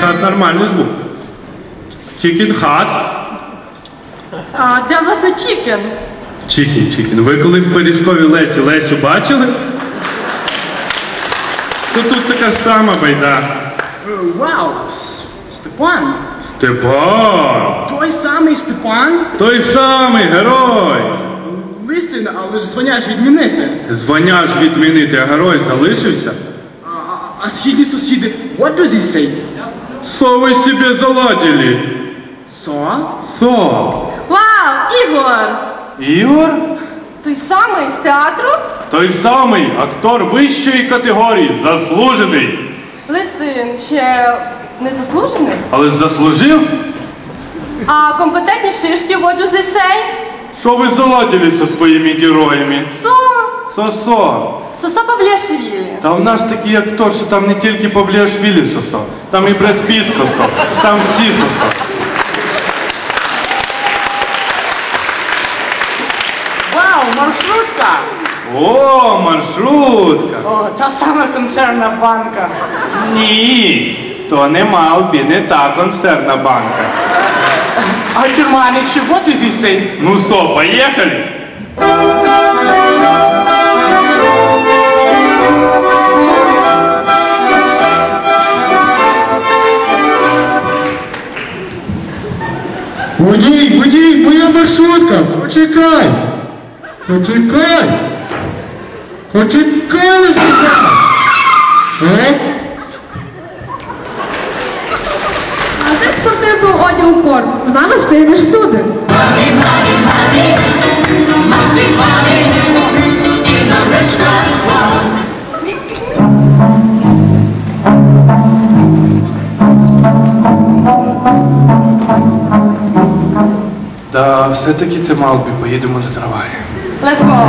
хат нормальний звук. Chicken хат. А де власне чікен? Чікін, чікін. Ви коли в пиріжковій Лесі Лесю бачили? То тут така ж сама байда. Вау! Степан! Степан! Той самий Степан? Той самий герой! Лисин, але ж звання ж відмінити. Звання ж відмінити, а герой залишився? А, а, а східні сусіди, what does he say? Со ви себе заладили? Со? Со? Вау, Ігор! Ігор? Той самий з театру? Той самий актор вищої категорії, заслужений. Лисин ще не заслужений? Але ж заслужив? А компетентні шишки do they say? Що ви заладили зі своїми героями? Со, Сосо. Сосо Павлєшвілі. Та в нас такий актор, що там не тільки Павліашвілі Сосо, там і Бред Піт Сосо, там всі Сосо. Вау, маршрутка! О, маршрутка! О, та сама консервна банка. Ні, то не Малбі, не та консервна банка. А Германичі, what does he say? Ну со, поїхали? Водій, водій, моя маршрутка! Почекай! Почекай! Почекай! Оп! А це спортивного одягу корт. З нами ж ти йдеш всюди. Та все-таки це Малбі, поїдемо до трамваю. Let's go.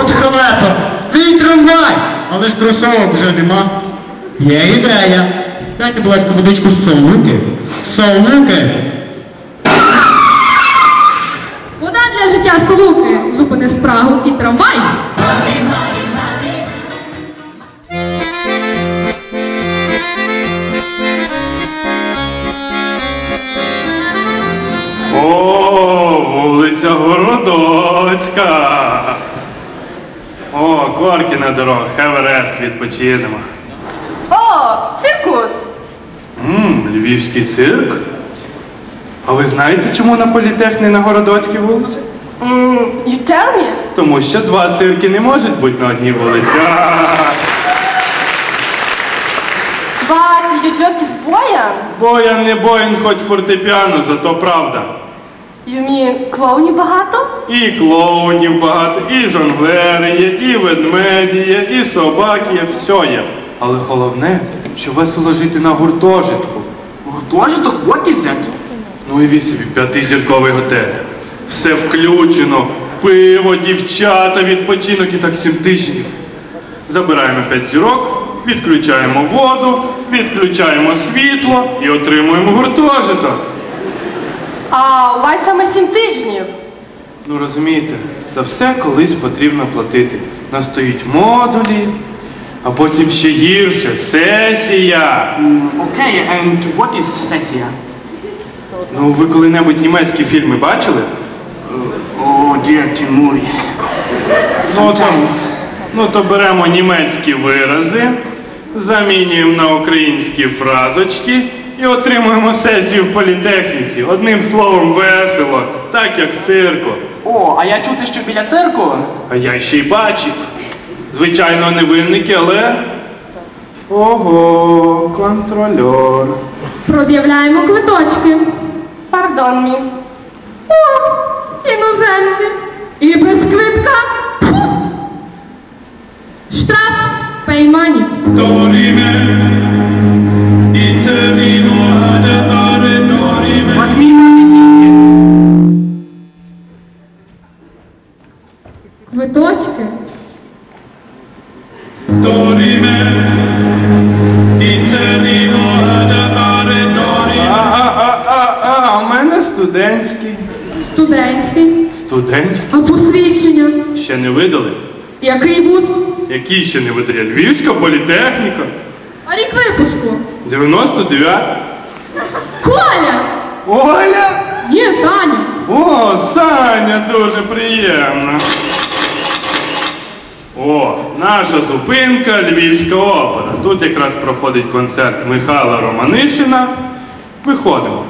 От халепа! Мій трамвай! Але ж кросовок вже нема. Є ідея. Дайте, будь ласка, водичку з солуки. Солуки! Вода для життя солуки. Зупини спрагу і трамвай. О, вулиця Городоцька. О, корки на дорогах, Еверест, відпочинемо. О, циркус. Ммм, львівський цирк. А ви знаєте, чому на політехні на Городоцькій вулиці? М, you tell me? Тому що два цирки не можуть бути на одній вулиці. But you joke is Boyan. Боян не боїн, хоч фортепіано, зато правда. You mean клоунів багато? І клоунів багато, і жонглери є, і ведмеді є, і собаки є, все є. Але головне, що весело жити на гуртожитку. Гуртожиток, what is that? Ну уявіть собі, п'ятизірковий готель. Все включено, пиво, дівчата, відпочинок і так сім тижнів. Забираємо п'ять зірок, відключаємо воду, відключаємо світло і отримуємо гуртожиток. А у вас саме сім тижнів. Ну розумієте, за все колись потрібно платити. Настоїть модулі, а потім ще гірше сесія. Окей, and what is сесія? Ну ви коли-небудь німецькі фільми бачили? О, dear Тимурі. Ну, то, ну то беремо німецькі вирази, замінюємо на українські фразочки і отримуємо сесію в політехніці. Одним словом, весело, так як в цирку. О, а я чути, що біля цирку? А я ще й бачив. Звичайно, не винники, але. Ого, контрольор. Прод'являємо квиточки. Пардон мі. О, іноземці. І без квитка. Фу. Штраф. Pay money. What не видали. Який вуз? Які ще не видали? Львівська політехніка. А рік випуску? 99. Коля! Оля! Ні, Таня. О, Саня, дуже приємно. О, наша зупинка Львівська опера. Тут якраз проходить концерт Михайла Романишина. Виходимо.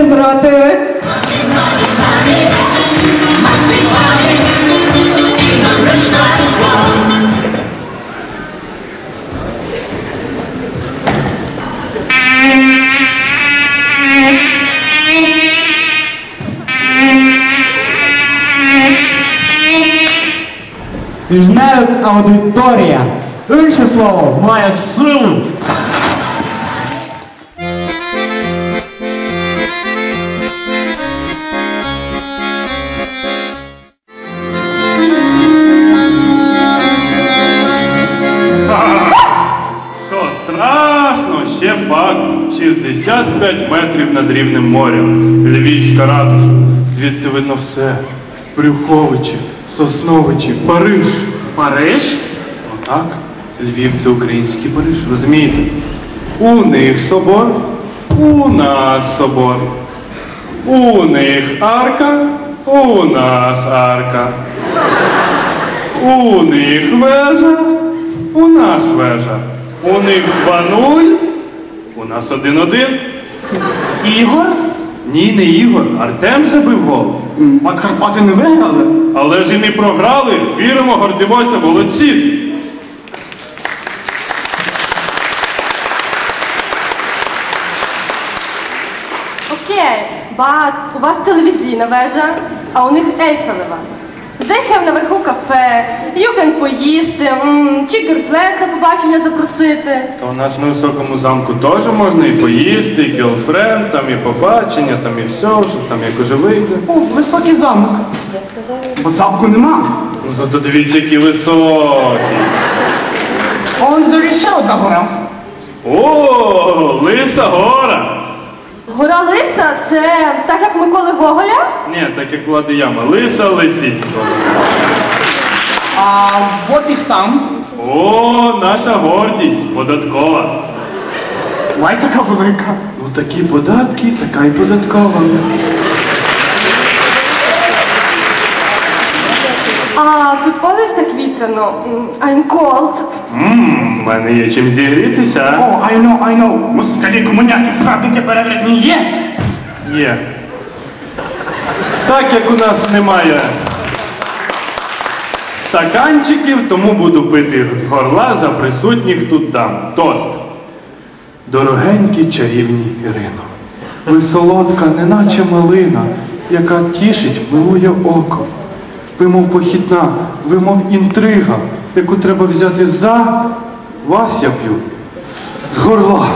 World. Тижневик аудиторія. Інше слово має силу. 65 метрів над рівнем моря. Львівська ратуша. Звідси видно все. Брюховичі, Сосновичі, Париж. Париж? Отак. Львів це український Париж, розумієте? У них собор, у нас собор. У них арка, у нас арка. У них вежа, у нас вежа. У них 2-0, у нас один-один. Ігор? Ні, не Ігор. Артем забив гол. А Карпати не виграли? Але ж і не програли. Віримо, гордимося, молодці. Окей, бат, у вас телевізійна вежа, а у них ейфелева. They наверху кафе, can поїсти, м, чи герфленд на побачення запросити. То у нас на високому замку теж можна і поїсти, і гелфренд, там і побачення, там і все, що там як уже вийде. О, високий замок. Бо замку нема. Ну зато дивіться, які високі. Он зорі ще одна гора. О, лиса гора. Гора Лиса це так як Миколи Гоголя? Ні, так як влади яма. Лиса лисіська. А вот із там. О, наша гордість податкова. Лай така велика. Ну такі податки, така й податкова. А тут колись так вітряно. I'm cold. Ммм, в мене є чим зігрітися. О, I know, I know. Москалі комуняки, зрадники, перевертні є. Є. Так як у нас немає стаканчиків, тому буду пити з горла за присутніх тут дам. Тост. Дорогенькі чарівні Ірино, ви солодка, неначе малина, яка тішить, милує око. Ви мов похідна, ви мов інтрига, яку треба взяти за вас я п'ю. З горла.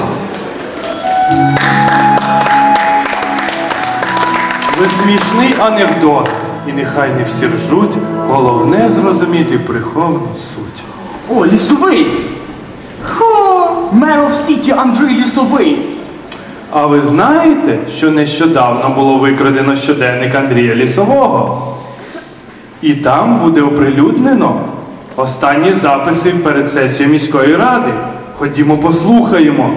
Ви смішний анекдот, і нехай не всі ржуть, головне зрозуміти приховану суть. О, лісовий. Ху. Мер в Сіті Андрій Лісовий. А ви знаєте, що нещодавно було викрадено щоденник Андрія Лісового? І там буде оприлюднено останні записи перед сесією міської ради. Ходімо послухаємо.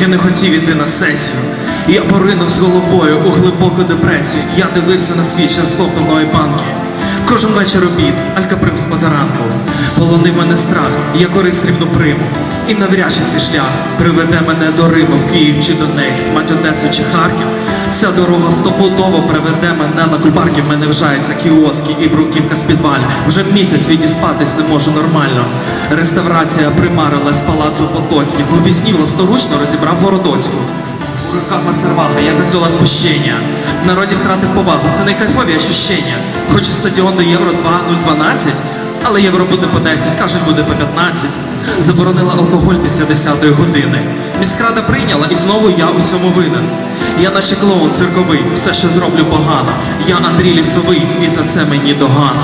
Я не хотів іти на сесію. Я поринув з головою у глибоку депресію. Я дивився на світ час злоптаної банки. Кожен вечір обід, алькаприм з позаранку. Полонив мене страх, я користь срібну приму. І навряд чи цей шлях приведе мене до Риму, в Київ чи Донець, мать Одесу чи Харків. Ця дорога стопудово приведе мене на кульбарки. В мене вжаються кіоски і бруківка з підваля. Вже місяць відіспатись не можу нормально. Реставрація примарила з палацу Потоцьких. У вісні власноручно розібрав Городоцьку. У руках Масервага, як козел відпущення. Народі втратив повагу, це найкайфові ощущення. Хочу стадіон до Євро 2.012, але євро буде по 10, кажуть, буде по 15. Заборонила алкоголь після 10-ї години. Міськрада прийняла і знову я у цьому винен. Я наче клоун цирковий, все, ще зроблю погано. Я Андрій Лісовий, і за це мені догано.